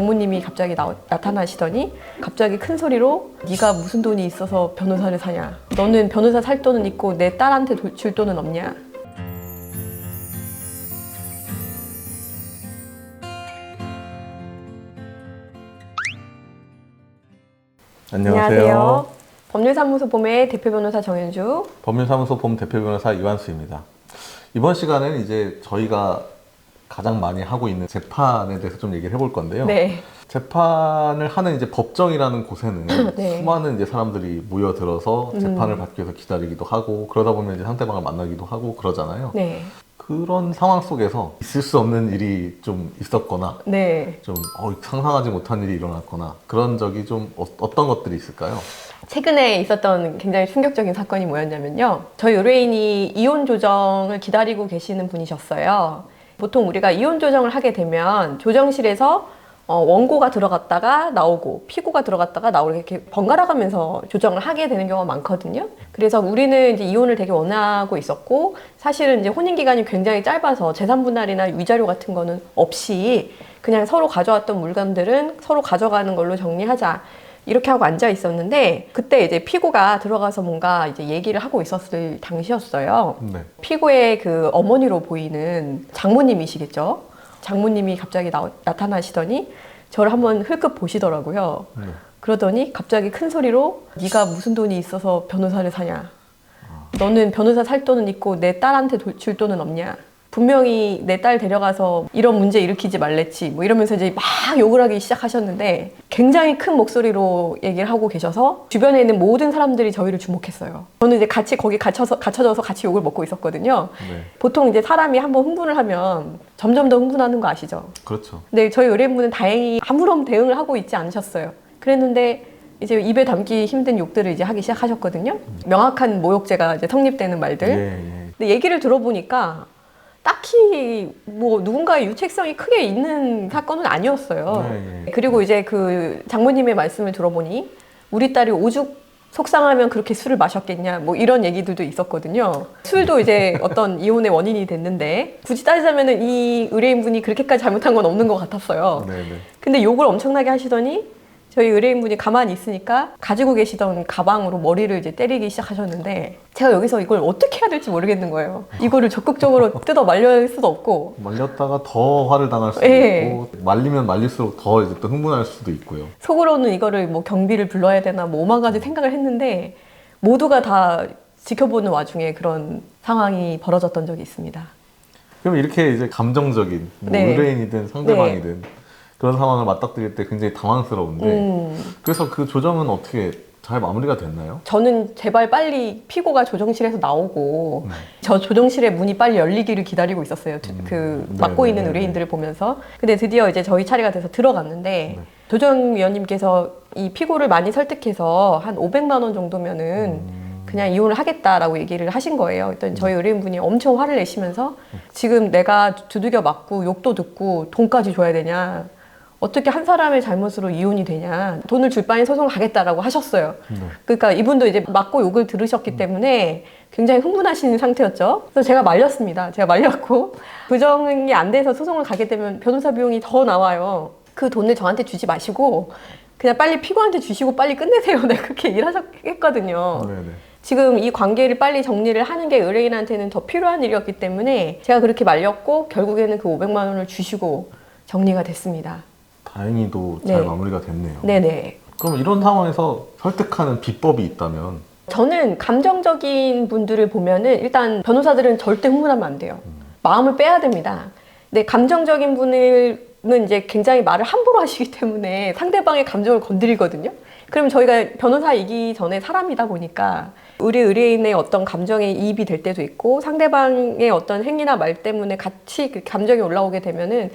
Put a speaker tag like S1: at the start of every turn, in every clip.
S1: 장모님이 갑자기 나, 나타나시더니 갑자기 큰 소리로 네가 무슨 돈이 있어서 변호사를 사냐? 너는 변호사 살 돈은 있고 내 딸한테 도- 줄 돈은 없냐? 법률사무소 봄의 대표 변호사 정현주.
S2: 법률사무소 봄 대표 변호사 이완수입니다. 이번 시간은 이제 저희가 가장 많이 하고 있는 재판에 대해서 좀 얘기를 해볼 건데요.
S1: 네.
S2: 재판을 하는 이제 법정이라는 곳에는
S1: 네.
S2: 수많은 이제 사람들이 모여들어서
S1: 음.
S2: 재판을 받기 위해서 기다리기도 하고 그러다 보면 이제 상대방을 만나기도 하고 그러잖아요.
S1: 네.
S2: 그런 상황 속에서 있을 수 없는 일이 좀 있었거나
S1: 네.
S2: 좀 어, 상상하지 못한 일이 일어났거나 그런 적이 좀 어, 어떤 것들이 있을까요?
S1: 최근에 있었던 굉장히 충격적인 사건이 뭐였냐면요. 저희 의뢰인이 이혼 조정을 기다리고 계시는 분이셨어요. 보통 우리가 이혼 조정을 하게 되면 조정실에서 어, 원고가 들어갔다가 나오고 피고가 들어갔다가 나오고 이렇게 번갈아 가면서 조정을 하게 되는 경우가 많거든요. 그래서 우리는 이제 이혼을 되게 원하고 있었고 사실은 이제 혼인 기간이 굉장히 짧아서 재산 분할이나 위자료 같은 거는 없이 그냥 서로 가져왔던 물건들은 서로 가져가는 걸로 정리하자. 이렇게 하고 앉아 있었는데 그때 이제 피고가 들어가서 뭔가 이제 얘기를 하고 있었을 당시였어요.
S2: 네.
S1: 피고의 그 어머니로 보이는 장모님이시겠죠. 장모님이 갑자기 나, 나타나시더니 저를 한번 흘끗 보시더라고요.
S2: 네.
S1: 그러더니 갑자기 큰 소리로 네가 무슨 돈이 있어서 변호사를 사냐? 너는 변호사 살 돈은 있고 내 딸한테 도- 줄 돈은 없냐? 분명히 내 딸 데려가서 이런 문제 일으키지 말랬지. 뭐 이러면서 이제 막 욕을 하기 시작하셨는데 굉장히 큰 목소리로 얘기를 하고 계셔서 주변에 있는 모든 사람들이 저희를 주목했어요. 저는 이제 같이 거기 갇혀서 갇혀져서 같이 욕을 먹고 있었거든요.
S2: 네.
S1: 보통 이제 사람이 한번 흥분을 하면 점점 더 흥분하는 거 아시죠?
S2: 그렇죠.
S1: 근데 저희 의뢰인분은 다행히 아무런 대응을 하고 있지 않으셨어요. 그랬는데 이제 입에 담기 힘든 욕들을 이제 하기 시작하셨거든요. 명확한 모욕죄가 이제 성립되는 말들.
S2: 예, 예.
S1: 근데 얘기를 들어보니까 딱히 뭐 누군가의 유책성이 크게 있는 사건은 아니었어요.
S2: 네, 예.
S1: 그리고 이제 그 장모님의 말씀을 들어보니 우리 딸이 오죽 속상하면 그렇게 술을 마셨겠냐 뭐 이런 얘기들도 있었거든요. 술도 이제 어떤 이혼의 원인이 됐는데 굳이 따지자면은 이 의뢰인분이 그렇게까지 잘못한 건 없는 것 같았어요.
S2: 네, 네.
S1: 근데 욕을 엄청나게 하시더니 저희 의뢰인분이 가만히 있으니까 가지고 계시던 가방으로 머리를 이제 때리기 시작하셨는데 제가 여기서 이걸 어떻게 해야 될지 모르겠는 거예요. 이거를 적극적으로 뜯어 말릴 수도 없고
S2: 말렸다가 더 화를 당할 수도
S1: 예.
S2: 있고 말리면 말릴수록 더 이제 또 흥분할 수도 있고요.
S1: 속으로는 이거를 뭐 경비를 불러야 되나 뭐 오만 가지 생각을 했는데 모두가 다 지켜보는 와중에 그런 상황이 벌어졌던 적이 있습니다.
S2: 그럼 이렇게 이제 감정적인 뭐
S1: 네.
S2: 의뢰인이든 상대방이든 그런 상황을 맞닥뜨릴 때 굉장히 당황스러운데
S1: 음,
S2: 그래서 그 조정은 어떻게 잘 마무리가 됐나요?
S1: 저는 제발 빨리 피고가 조정실에서 나오고
S2: 네.
S1: 저 조정실의 문이 빨리 열리기를 기다리고 있었어요. 두-
S2: 음,
S1: 그
S2: 네,
S1: 맡고
S2: 네,
S1: 있는
S2: 네,
S1: 의뢰인들을 보면서. 근데 드디어 이제 저희 차례가 돼서 들어갔는데
S2: 네.
S1: 조정위원님께서 이 피고를 많이 설득해서 한 500만 원 정도면은
S2: 음,
S1: 그냥 이혼을 하겠다라고 얘기를 하신 거예요. 일단 저희 의뢰인분이 엄청 화를 내시면서 지금 내가 두들겨 맞고 욕도 듣고 돈까지 줘야 되냐. 어떻게 한 사람의 잘못으로 이혼이 되냐. 돈을 줄 바엔 소송을 가겠다라고 하셨어요.
S2: 네.
S1: 그러니까 이분도 이제 맞고 욕을 들으셨기 때문에 굉장히 흥분하신 상태였죠. 그래서 제가 말렸습니다. 제가 말렸고 부정이 안 돼서 소송을 가게 되면 변호사 비용이 더 나와요. 그 돈을 저한테 주지 마시고 그냥 빨리 피고한테 주시고 빨리 끝내세요. 내가 그렇게 일하셨겠거든요.
S2: 네, 네.
S1: 지금 이 관계를 빨리 정리를 하는 게 의뢰인한테는 더 필요한 일이었기 때문에 제가 그렇게 말렸고 결국에는 그 500만 원을 주시고 정리가 됐습니다.
S2: 다행히도 잘
S1: 네.
S2: 마무리가 됐네요.
S1: 네네.
S2: 그럼 이런 상황에서 설득하는 비법이 있다면
S1: 저는 감정적인 분들을 보면은 일단 변호사들은 절대 흥분하면 안 돼요. 마음을 빼야 됩니다. 근데 감정적인 분은 이제 굉장히 말을 함부로 하시기 때문에 상대방의 감정을 건드리거든요. 그럼 저희가 변호사이기 전에 사람이다 보니까 우리 의뢰인의 어떤 감정에 이입이 될 때도 있고 상대방의 어떤 행위나 말 때문에 같이 그 감정이 올라오게 되면은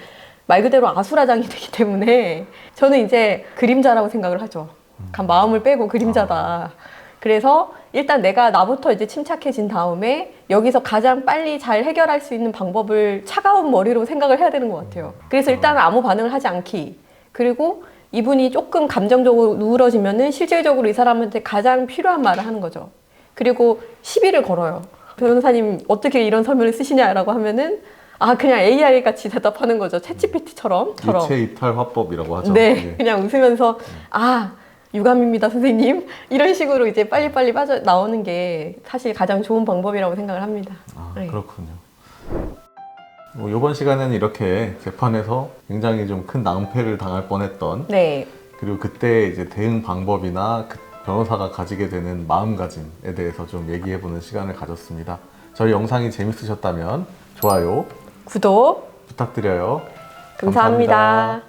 S1: 말 그대로 아수라장이 되기 때문에 저는 이제 그림자라고 생각을 하죠. 감- 마음을 빼고 그림자다. 그래서 일단 내가 나부터 이제 침착해진 다음에 여기서 가장 빨리 잘 해결할 수 있는 방법을 차가운 머리로 생각을 해야 되는 것 같아요. 그래서 일단 아무 반응을 하지 않기. 그리고 이분이 조금 감정적으로 누그러지면은 실질적으로 이 사람한테 가장 필요한 말을 하는 거죠. 그리고 시비를 걸어요. 변호사님 어떻게 이런 설명을 쓰시냐라고 하면은 아 그냥 AI 같이 대답하는 거죠. 챗GPT처럼. 처럼.
S2: 유체 이탈 화법이라고 하죠.
S1: 네,
S2: 예.
S1: 그냥 웃으면서 아 유감입니다 선생님 이런 식으로 이제 빨리빨리 빠져 나오는 게 사실 가장 좋은 방법이라고 생각을 합니다.
S2: 아,
S1: 네.
S2: 그렇군요. 뭐 이번 시간에는 이렇게 재판에서 굉장히 좀 큰 낭패를 당할 뻔했던
S1: 네,
S2: 그리고 그때 이제 대응 방법이나 그 변호사가 가지게 되는 마음가짐에 대해서 좀 얘기해보는 시간을 가졌습니다. 저희 영상이 재밌으셨다면 좋아요
S1: 구독
S2: 부탁드려요.
S1: 감사합니다.